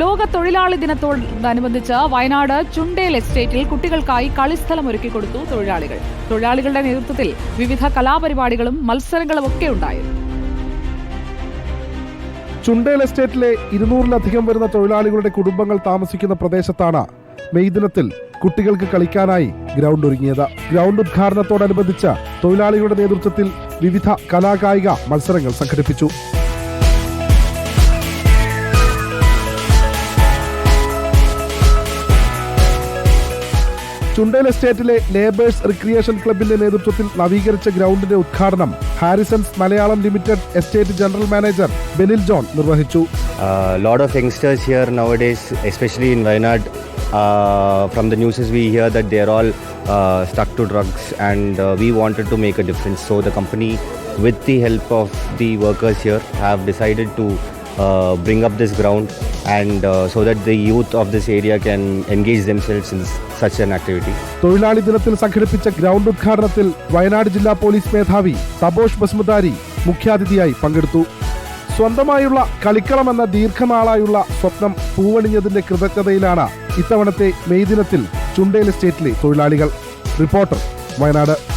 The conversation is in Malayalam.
ലോക തൊഴിലാളി ദിനത്തോടനുബന്ധിച്ച് വയനാട് ചുണ്ടേൽ എസ്റ്റേറ്റിൽ കുട്ടികൾക്കായി കളിസ്ഥലം ഒരുക്കി കൊടുത്തു തൊഴിലാളികൾ. തൊഴിലാളികളുടെ നേതൃത്വത്തിൽ വിവിധ കലാപരിപാടികളും മത്സരങ്ങളും ഒക്കെ ഉണ്ടായിരുന്നു. ചുണ്ടേൽ എസ്റ്റേറ്റിലെ ഇരുന്നൂറിലധികം വരുന്ന തൊഴിലാളികളുടെ കുടുംബങ്ങൾ താമസിക്കുന്ന പ്രദേശത്താണ് മെയ് ദിനത്തിൽ കുട്ടികൾക്ക് കളിക്കാനായി ഗ്രൗണ്ട് ഒരുങ്ങിയത്. ഗ്രൗണ്ട് ഉദ്ഘാടനത്തോടനുബന്ധിച്ച് തൊഴിലാളികളുടെ നേതൃത്വത്തിൽ വിവിധ കലാകായിക മത്സരങ്ങൾ സംഘടിപ്പിച്ചു. ചുണ്ടൽ എസ്റ്റേറ്റിലെ ലേബേഴ്സ് റിക്രിയേഷൻ ക്ലബിന്റെ നേതൃത്വത്തിൽ നവീകരിച്ച ഗ്രൗണ്ടിന്റെ ഉദ്ഘാടനം Harrisons Malayalam limited estate general manager Benil John നിർവഹിച്ചു. Load of youngsters here now especially in Wayanad from the news we heard that there all stuck to drugs and we wanted to make a difference so the company with the help of the workers here have decide to bring up this ground and uh, so that the youth of this area can engage themselves in such an activity. തൊഴിലാളി ദിനത്തിൽ സംഘടിപ്പിച്ച ഗ്രൗണ്ട് ഉദ്ഘാടനത്തിൽ വയനാട് ജില്ലാ പോലീസ് മേധാവി സബോഷ് ബസ്മുദാരി മുഖ്യാതിഥിയായി പങ്കെടുത്തു. സ്വന്തമായുള്ള കളിക്കളം എന്ന ദീർഘനാളായുള്ള സ്വപ്നം പൂവണിഞ്ഞതിന്റെ കൃതജ്ഞതയിലാണ് ഇത്തവണത്തെ മെയ് ദിനത്തിൽ ചുണ്ടേൽ എസ്റ്റേറ്റിലെ തൊഴിലാളികൾ. റിപ്പോർട്ടർ വയനാട്.